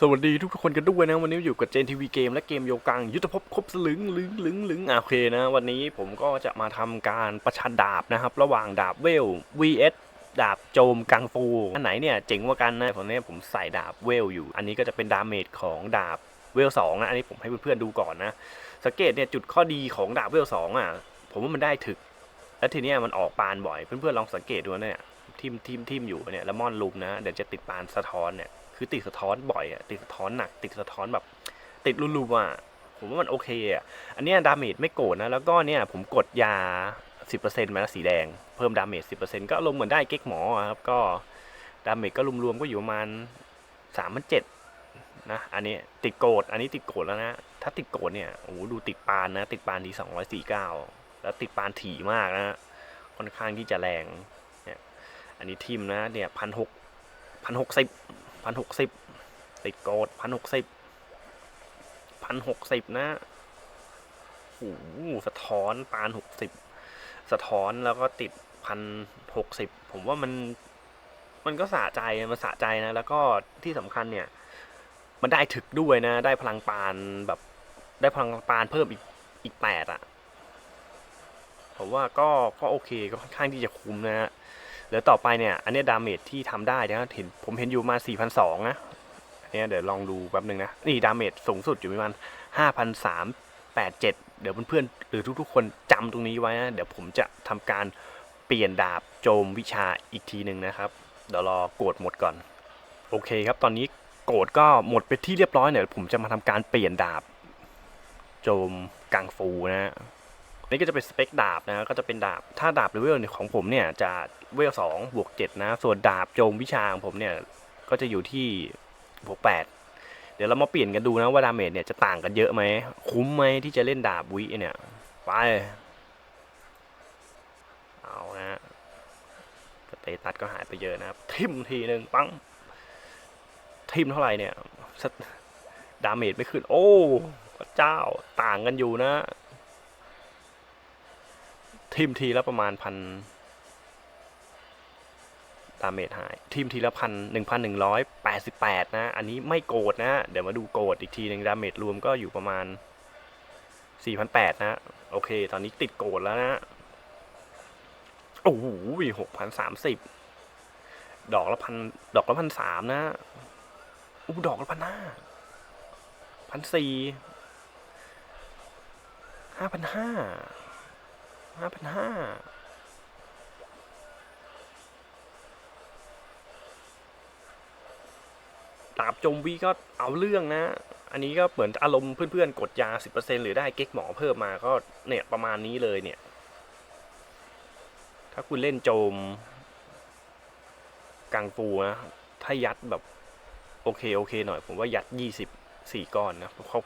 สวัสดีทุกคนกันด้วยนะ วันนี้อยู่กับเจนทีวีเกมและเกมโยกัง ยุทธภพครบสลึงลึงลึงลึงอะโอเคนะ วันนี้ผมก็จะมาทำการประชันดาบนะครับ ระหว่างดาบเวล vs ดาบโจมกังฟู อันไหนเนี่ยเจ๋งกว่ากันนะผมเนี่ยผมใส่ดาบเวลอยู่ อันนี้ก็จะเป็นดาเมจของดาบเวลสองนะอันนี้ผมให้เพื่อนๆดูก่อนนะสังเกตเนี่ยจุดข้อดีของดาบเวลสองอะผมว่ามันได้ถึก แล้วทีเนี้ยมันออกปานบ่อยเพื่อนๆลองสังเกตดูนะเนี่ย ทิมทิมทิมอยู่เนี่ยแล้วมอนลุมนะเดี๋ยวจะติดปานสะท้อนเนี่ยคือติดสะท้อนบ่อยอะติดสะท้อนหนัก ติดสะท้อนแบบ ติดรุนๆอะผมว่ามันโอเคอะอันนี้ดาเมจไม่โกรธนะแล้วก็เนี่ยผมกดยา 10%มาแล้วสีแดงเพิ่มดาเมจ10%ก็อารมณ์เหมือนได้เก๊กหมอครับก็ดาเมจก็รวมๆก็อยู่ประมาณ3 7 0 0นนะอันนี้ติดโกรธอันนี้ติดโกรธแล้วนะ ถ้าติดโกรธเนี่ยโอ้โหดูติดปานนะ ติดปานที249แล้วติดปานถี่มากนะค่อนข้างที่จะแรง อันนี้ทิมนะเนี่ยพันหกพันหกสิบพันหกสิบติดโกดพันหกสิบพันหกสิบนะโอ้โหสะท้อนปานหกสิบสะท้อนแล้วก็ติดพันหกสิบผมว่ามันมันก็สะใจมันสะใจนะ แล้วก็ที่สำคัญเนี่ย มันได้ถึกด้วยนะ ได้พลังปานแบบได้พลังปานเพิ่มอีกอีกแปดอะผมว่าก็ก็โอเคก็ค่อนข้างที่จะคุ้มนะฮะ แล้วต่อไปเนี่ย อันนี้ดาเมจที่ทำได้นะเห็นผมเห็นอยู่มา4,200นะอันเนี้ยเดี๋ยวลองดูแป๊บหนึ่งนะ นี่ดาเมจสูงสุดอยู่ประมาณ5,387 เดี๋ยวเพื่อนๆ หรือทุกๆ คนจำตรงนี้ไว้นะ เดี๋ยวผมจะทำการเปลี่ยนดาบโจมวิชาอีกทีหนึ่งนะครับ เดี๋ยวรอโกรธหมดก่อน โอเคครับตอนนี้โกรธก็หมดไปที่เรียบร้อยเนี่ยผมจะมาทำการเปลี่ยนดาบ โจมกังฟูนะ นี่ก็จะเป็นสเปคดาบนะก็จะเป็นดาบถ้าดาบเลเวลของผมเนี่ยจะเวลสองบวกเจ็ดนะส่วนดาบโจมวิชาของผมเนี่ยก็จะอยู่ที่บวกแปดเดี๋ยวเรามาเปลี่ยนกันดูนะว่าดาเมจเนี่ยจะต่างกันเยอะไหมคุ้มไหมที่จะเล่นดาบวิเนี่ยไปเอานะฮะสเตตัสก็หายไปเยอะนะครับทิมทีหนึ่งปังทิมเท่าไหร่เนี่ยดาเมจไม่ขึ้น โอ้พระเจ้าต่างกันอยู่นะ ทีมทีละประมาณพันดาเมจหาย ทีมทีละพันหนึ่งพันหนึ่งร้อยแปดสิบแปดนะ อันนี้ไม่โกรธนะ เดี๋ยวมาดูโกรธอีกทีหนึ่งดาเมจรวมก็อยู่ประมาณสี่พันแปดนะ โอเค ตอนนี้ติดโกรธแล้วนะ โอ้โหหกพันสามสิบดอกละพันดอกละพันสามนะอู้ดอกละพันห้าพันสี่ห้าพันห้าาพันห้าดาบจมวีก็เอาเรื่องนะ อันนี้ก็เหมือนอารมณ์เพื่อนๆ กดยา 10%หรือได้เก๊กหมอเพิ่มมาก็เนี่ย ประมาณนี้เลยเนี่ย ถ้าคุณเล่นโจม กังฟูนะ ถ้ายัดแบบ โอเค โอเคหน่อย ผมว่ายัด24ก้อนนะเขา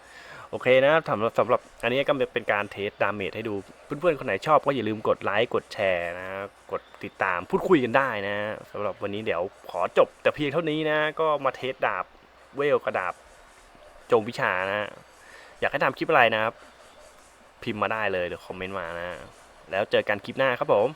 โอเคนะสำหรับสำหรับอันนี้ก็เป็นการเทสดาเมจให้ดู เพื่อนๆ คนไหนชอบก็อย่าลืมกดไลค์กดแชร์นะ กดติดตามพูดคุยกันได้นะสำหรับวันนี้เดี๋ยวขอจบแต่เพียงเท่านี้นะ ก็มาเทสดาบเวลกระดาบโจมวิชานะ อยากให้ทำคลิปอะไรนะครับ พิมพ์มาได้เลยเดี๋ยวคอมเมนต์มานะ แล้วเจอกันคลิปหน้าครับผม